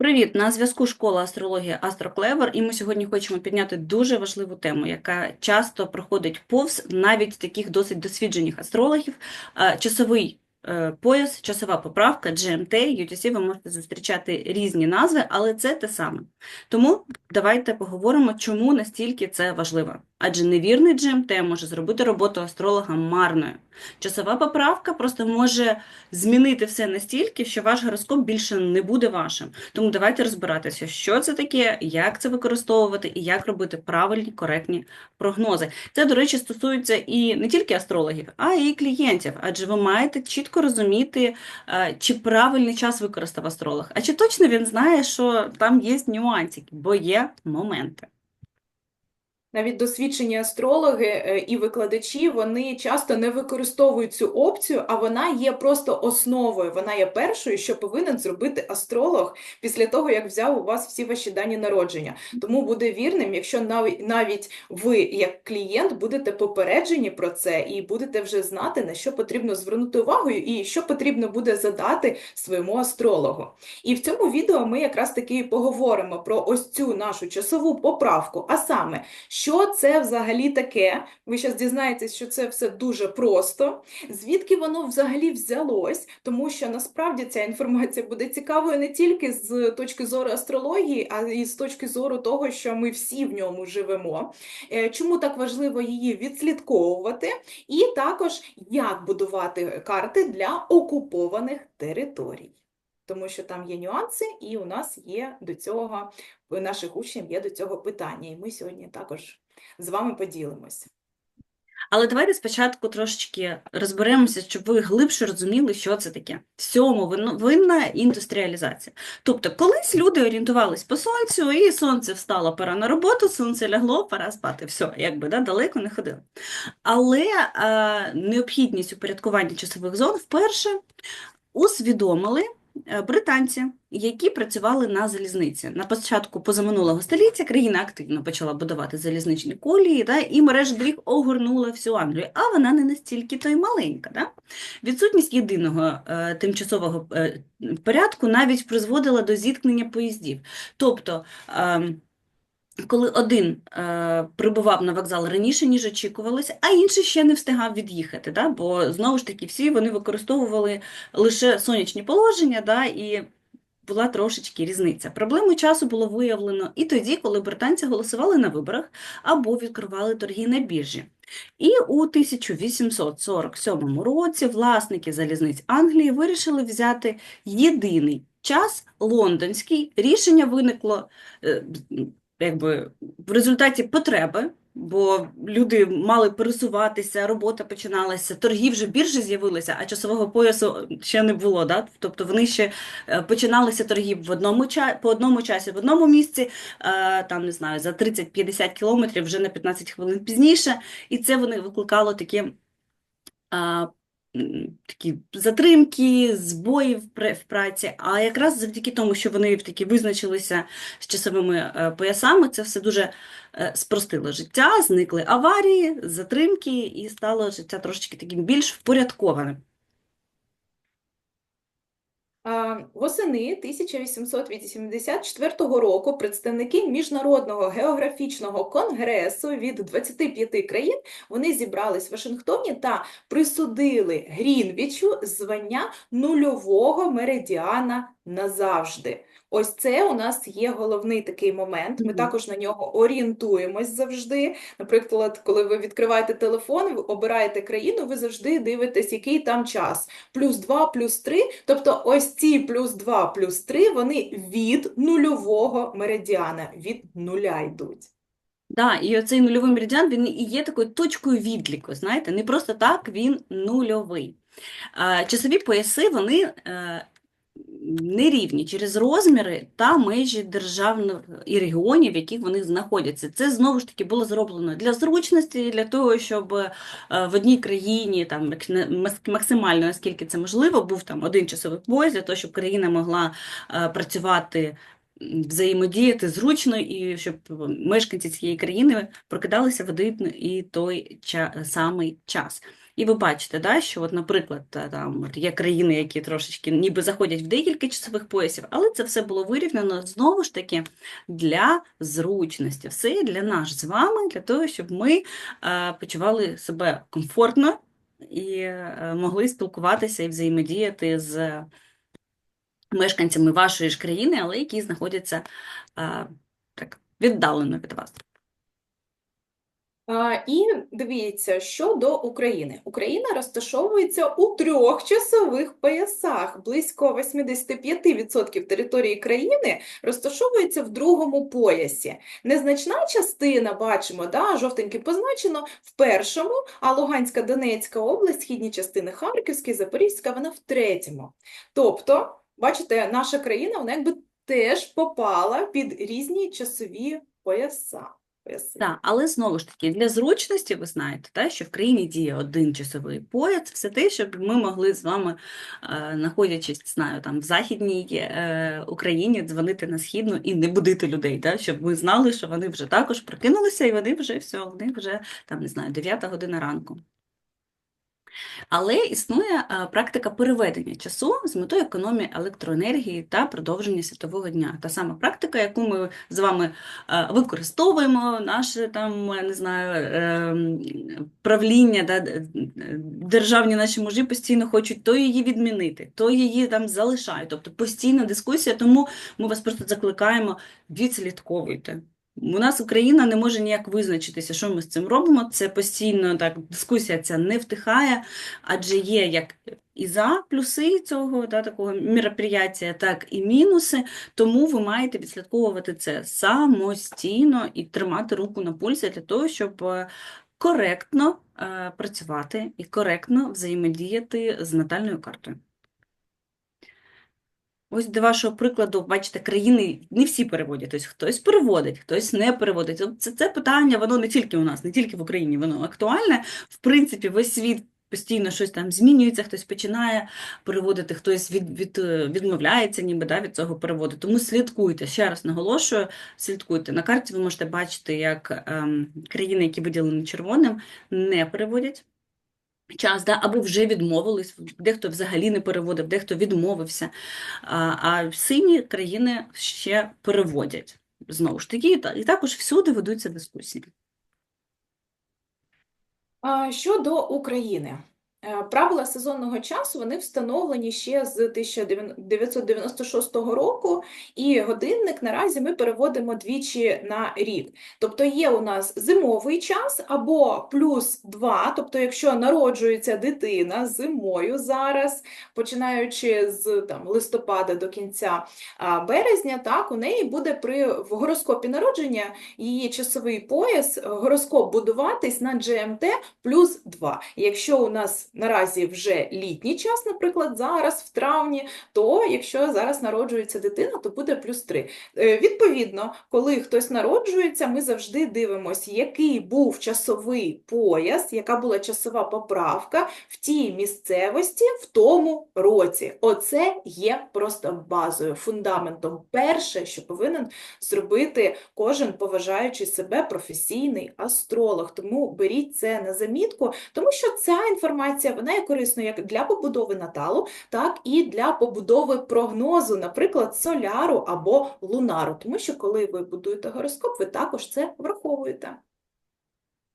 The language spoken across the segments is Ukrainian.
Привіт! На зв'язку школа астрології Астроклевер, і ми сьогодні хочемо підняти дуже важливу тему, яка часто проходить повз навіть таких досить досвідчених астрологів. Часовий е, пояс, часова поправка, GMT, UTC, ви можете зустрічати різні назви, але це те саме. Тому давайте поговоримо, чому настільки це важливо. Адже невірний GMT може зробити роботу астролога марною. Часова поправка просто може змінити все настільки, що ваш гороскоп більше не буде вашим. Тому давайте розбиратися, що це таке, як це використовувати і як робити правильні, коректні прогнози. Це, до речі, стосується і не тільки астрологів, а й клієнтів, адже ви маєте чітко розуміти, е, чи правильний час використав астролог, а чи точно він знає, що там є нюансики, бо є моменти. Навіть досвідчені астрологи е, і викладачі вони часто не використовують цю опцію, а вона є просто основою. Вона є першою, що повинен зробити астролог після того, як взяв у вас всі ваші дані народження. Тому буде вірним, якщо навіть навіть ви, як клієнт, будете попереджені про це і будете вже знати, на що потрібно звернути увагу і що потрібно буде задати своєму астрологу. І в цьому відео ми якраз таки поговоримо про ось цю нашу часову поправку, а саме. Що це взагалі таке? Ви зараз дізнаєтесь, що це все дуже просто. Звідки воно взагалі взялось? Тому що насправді ця інформація буде цікавою не тільки з точки зору астрології, а й з точки зору того, що ми всі в ньому живемо. Е, Чому так важливо її відслідковувати? І також як будувати карти для окупованих територій. Тому що там є нюанси, і у нас є до цього у наших учнів є до цього питання, і ми сьогодні також з вами поділимося. Але давайте спочатку трошечки розберемося, щоб ви глибше розуміли, що це таке. Винно- винна індустріалізація. Тобто, колись люди орієнтувались по сонцю, і сонце встало, пора на роботу, сонце лягло, пора спати. Все, якби да, далеко не ходили. Але е, необхідність упорядкування часових зон вперше усвідомили британці, які працювали на залізниці. На початку позаминулого століття країна активно почала будувати залізничні колії, да, і мережа доріг огорнула всю Англію, а вона не настільки то й маленька. Да? Відсутність єдиного е, тимчасового е, порядку навіть призводила до зіткнення поїздів. Тобто, е, коли один е, прибував на вокзал раніше, ніж очікувалося, а інший ще не встигав від'їхати, да? бо знову ж таки всі вони використовували лише сонячні положення, да? і була трошечки різниця. Проблему часу було виявлено і тоді, коли британці голосували на виборах або відкривали торги на біржі. І у 1847 році власники залізниць Англії вирішили взяти єдиний час лондонський. Рішення виникло е, якби в результаті потреби, бо люди мали пересуватися, робота починалася, торги вже біржі з'явилися, а часового поясу ще не було. Да? Тобто вони ще е, починалися торги в одному по одному часі в одному місці, е, там не знаю, за 30-50 кілометрів вже на 15 хвилин пізніше, і це вони викликало такі. Такі затримки, збої в пра- праці, а якраз завдяки тому, що вони такі визначилися з часовими е, поясами, це все дуже е, спростило життя, зникли аварії, затримки, і стало життя трошечки таким більш впорядкованим. Восени 1884 року представники Міжнародного географічного конгресу від 25 країн вони зібрались в Вашингтоні та присудили Грінвічу звання нульового меридіана назавжди. Ось це у нас є головний такий момент. Ми Мгм. також на нього орієнтуємось завжди. Наприклад, коли ви відкриваєте телефон, ви обираєте країну, ви завжди дивитесь, який там час. Плюс 2, плюс 3. Тобто ось ці плюс 2, плюс 3, вони від нульового меридіана, від нуля йдуть. Да, і оцей нульовий меридіан, він і є такою точкою відліку, знаєте, не просто так він нульовий. Часові пояси, вони е, нерівні через розміри та межі держав і регіонів, в яких вони знаходяться. Це знову ж таки було зроблено для зручності, для того, щоб е, в одній країні там максимально, наскільки це можливо, був там один часовий пояс, для того, щоб країна могла е, працювати взаємодіяти зручно і щоб мешканці цієї країни прокидалися в один і той самий час. І ви бачите, да, що, от, наприклад, там є країни, які трошечки ніби заходять в декілька часових поясів, але це все було вирівняно знову ж таки для зручності. Все для нас з вами, для того, щоб ми е, почували себе комфортно і е, могли спілкуватися і взаємодіяти з мешканцями вашої ж країни, але які знаходяться е, так віддалено від вас. І дивіться, що до України. Україна розташовується у трьох часових поясах. Близько 85% території країни розташовується в другому поясі. Незначна частина, бачимо, да, жовтеньким позначено, в першому, а Луганська, Донецька область, східні частини Харківська Запорізька, вона в третьому. Тобто, бачите, наша країна, вона якби теж попала під різні часові пояса. Так, але знову ж таки, для зручності ви знаєте, та, що в країні діє один часовий пояс, все те, щоб ми могли з вами, е, знаходячись, знаю, там, в Західній е, Україні, дзвонити на Східну і не будити людей, та, щоб ми знали, що вони вже також прокинулися і вони вже все, вони вже, там, не знаю, 9 година ранку. Але існує е, практика переведення часу з метою економії електроенергії та продовження світового дня. Та сама практика, яку ми з вами е, використовуємо, наше там, не знаю, ем, правління, да, державні наші мужі постійно хочуть то її відмінити, то її там залишають. Тобто постійна дискусія, тому ми вас просто закликаємо, відслідковуйте. У нас Україна не може ніяк визначитися, що ми з цим робимо. Це постійно так, дискусія ця не втихає, адже є як і за плюси цього да, такого мероприятия, так і мінуси. Тому ви маєте відслідковувати це самостійно і тримати руку на пульсі для того, щоб е, коректно е, працювати і коректно взаємодіяти з натальною картою. Ось до вашого прикладу, бачите, країни не всі переводять. Тобто хтось переводить, хтось не переводить. Тобто Це, це питання, воно не тільки у нас, не тільки в Україні, воно актуальне. В принципі, весь світ постійно щось там змінюється, хтось починає переводити, хтось від, від, е, відмовляється ніби да, від цього переводу. Тому слідкуйте, ще раз наголошую, слідкуйте. На карті ви можете бачити, як ем, країни, які виділені червоним, не переводять час, да, або вже відмовились, дехто взагалі не переводив, дехто відмовився. А, а сині країни ще переводять. Знову ж таки, і також всюди ведуться дискусії. Щодо України. Е, Правила сезонного часу вони встановлені ще з 1996 року, і годинник наразі ми переводимо двічі на рік. Тобто є у нас зимовий час або плюс 2, тобто якщо народжується дитина зимою зараз, починаючи з там, листопада до кінця березня, так, у неї буде при в гороскопі народження її часовий пояс, гороскоп будуватись на GMT плюс 2. Якщо у нас наразі вже літній час, наприклад, зараз, в травні, то якщо зараз народжується дитина, то буде плюс 3. Е, Відповідно, коли хтось народжується, ми завжди дивимося, який був часовий пояс, яка була часова поправка в тій місцевості в тому році. Оце є просто базою, фундаментом. Перше, що повинен зробити кожен поважаючий себе професійний астролог. Тому беріть це на замітку, тому що ця інформація вона є корисною як для побудови наталу, так і для побудови прогнозу, наприклад, соляру або лунару. Тому що коли ви будуєте гороскоп, ви також це враховуєте.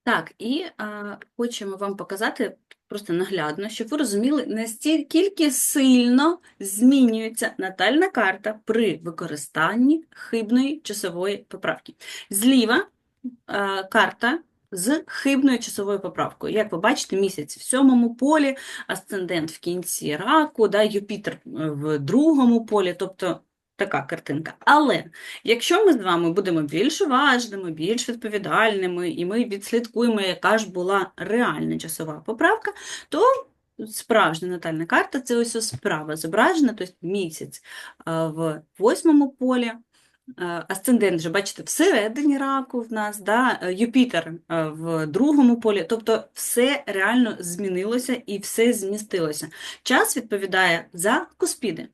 Так, і а, хочемо вам показати просто наглядно, щоб ви розуміли, настільки сильно змінюється натальна карта при використанні хибної часової поправки. Зліва а, карта з хибною часовою поправкою. Як ви бачите, місяць в сьомому полі, асцендент в кінці раку, да, Юпітер е, в другому полі, тобто така картинка. Але Якщо ми з вами будемо більш уважними, більш відповідальними, і ми відслідкуємо, яка ж була реальна часова поправка, то справжня натальна карта це ось справа зображена, тобто місяць в восьмому полі, асцендент вже, бачите, всередині раку в нас, да, е, Юпітер в другому полі, тобто все реально змінилося і все змістилося. Час відповідає за куспіди.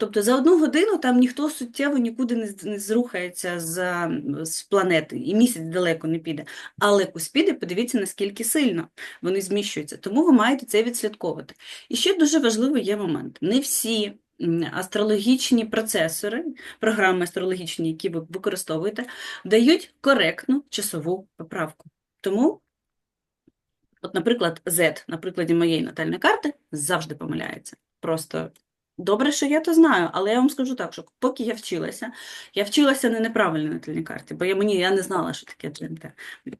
Тобто за одну годину там ніхто суттєво нікуди не, не зрухається з, з планети, і місяць далеко не піде. Але куспіди, подивіться, наскільки сильно вони зміщуються. Тому ви маєте це відслідковувати. І ще дуже важливий є момент. Не всі астрологічні процесори, програми астрологічні, які ви використовуєте, дають коректну часову поправку. Тому, от, наприклад, Z на прикладі моєї натальної карти завжди помиляється. Просто добре, що я то знаю, але я вам скажу так, що поки я вчилася, я вчилася не неправильно натальній карті, бо я, мені, я не знала, що таке ДНТ.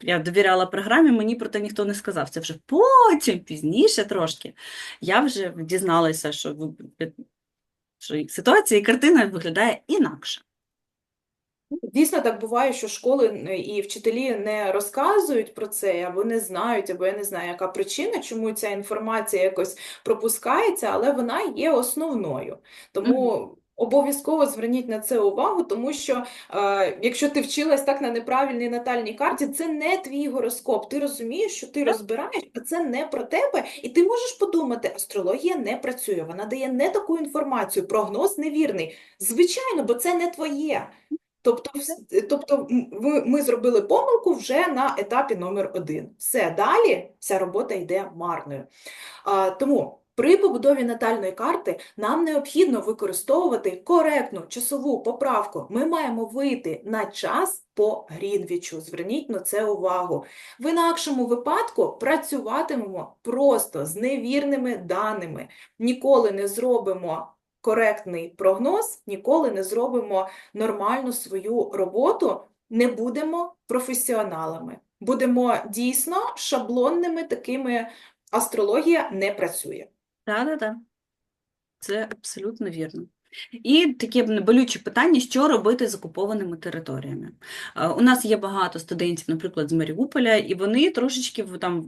Я довіряла програмі, мені про те ніхто не сказав. Це вже потім, пізніше трошки, я вже дізналася, що ситуація і картина виглядає інакше. Дійсно так буває, що школи і вчителі не розказують про це, або не знають, або я не знаю, яка причина, чому ця інформація якось пропускається, але вона є основною. Тому обов'язково зверніть на це увагу, тому що е, якщо ти вчилась так на неправильній натальній карті, це не твій гороскоп. Ти розумієш, що ти розбираєш, а це не про тебе, і ти можеш подумати, астрологія не працює, вона дає не таку інформацію, прогноз невірний. Звичайно, бо це не твоє. Тобто, тобто ми зробили помилку вже на етапі номер один. Все, далі вся робота йде марною. А, тому при побудові натальної карти нам необхідно використовувати коректну часову поправку. Ми маємо вийти на час по Грінвічу. Зверніть на це увагу. В інакшому випадку працюватимемо просто з невірними даними. Ніколи не зробимо коректний прогноз, ніколи не зробимо нормальну свою роботу, не будемо професіоналами. Будемо дійсно шаблонними такими. Астрологія не працює. Так-так-так. Це абсолютно вірно. І таке болюче питання, що робити з окупованими територіями. Е, У нас є багато студентів, наприклад, з Маріуполя, і вони трошечки там,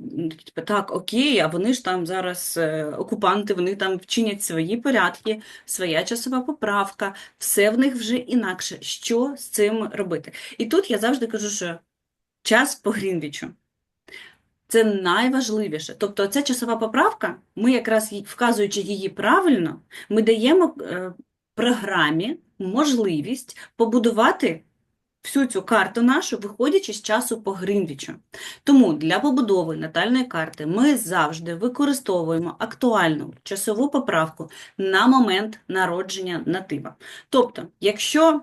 типу, так, окей, а вони ж там зараз е, окупанти, вони там вчинять свої порядки, своя часова поправка, все в них вже інакше. Що з цим робити? І тут я завжди кажу, що час по Грінвічу. Це найважливіше. Тобто ця часова поправка, ми якраз вказуючи її правильно, ми даємо е, програмі можливість побудувати всю цю карту нашу, виходячи з часу по Гринвічу. Тому для побудови натальної карти ми завжди використовуємо актуальну часову поправку на момент народження натива. Тобто, якщо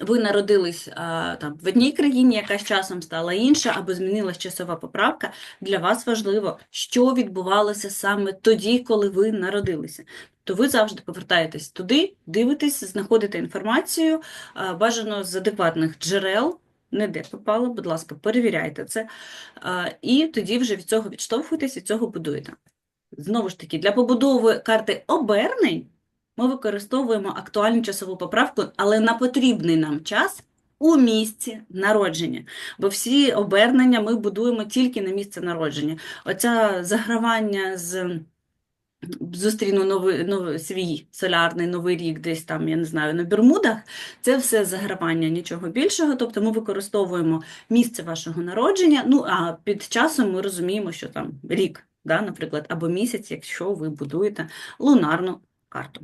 ви народились а, там, в одній країні, яка з часом стала інша, або змінилась часова поправка, для вас важливо, що відбувалося саме тоді, коли ви народилися. То ви завжди повертаєтесь туди, дивитесь, знаходите інформацію, а, бажано з адекватних джерел, не де попало, будь ласка, перевіряйте це, а, і тоді вже від цього відштовхуєтесь, від цього будуєте. Знову ж таки, для побудови карти обернень ми використовуємо актуальну часову поправку, але на потрібний нам час у місці народження. Бо всі обернення ми будуємо тільки на місце народження. Оця загравання з зустріну новий, новий свій солярний новий рік десь там, я не знаю, на Бермудах, це все загравання, нічого більшого. Тобто ми використовуємо місце вашого народження, ну а під часом ми розуміємо, що там рік, да, наприклад, або місяць, якщо ви будуєте лунарну карту.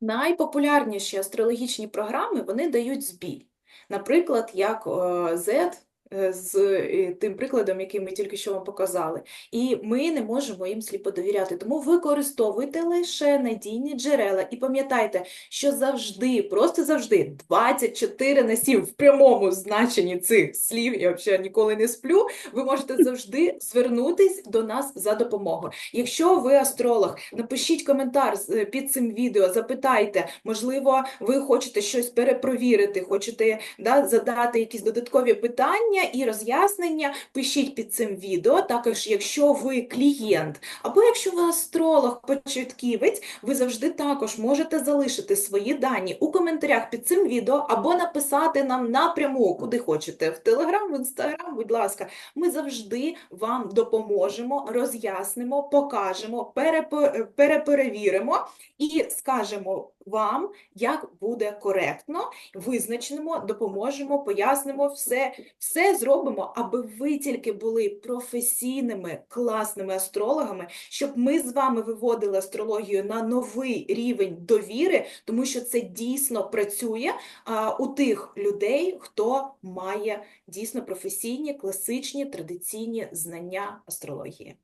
Найпопулярніші астрологічні програми вони дають збій. Наприклад, як Z е, з е, тим прикладом, який ми тільки що вам показали. І ми не можемо їм сліпо довіряти. Тому використовуйте лише надійні джерела. І пам'ятайте, що завжди, просто завжди, 24 на 7 в прямому значенні цих слів, я взагалі ніколи не сплю, ви можете завжди звернутись до нас за допомогою. Якщо ви астролог, напишіть коментар е, під цим відео, запитайте, можливо, ви хочете щось перепровірити, хочете да, задати якісь додаткові питання і роз'яснення, пишіть під цим відео. Також, якщо ви клієнт, або якщо ви астролог, початківець, ви завжди також можете залишити свої дані у коментарях під цим відео або написати нам напряму, куди хочете, в Телеграм, в Інстаграм, будь ласка. Ми завжди вам допоможемо, роз'яснимо, покажемо, перепе- переперевіримо і скажемо вам, як буде коректно, визначимо, допоможемо, пояснимо все, все зробимо, аби ви тільки були професійними, класними астрологами, щоб ми з вами виводили астрологію на новий рівень довіри, тому що це дійсно працює а, у тих людей, хто має дійсно професійні, класичні, традиційні знання астрології.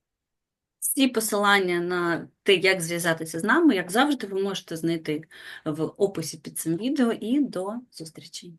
Всі посилання на те, як зв'язатися з нами, як завжди, ви можете знайти в описі під цим відео і до зустрічі.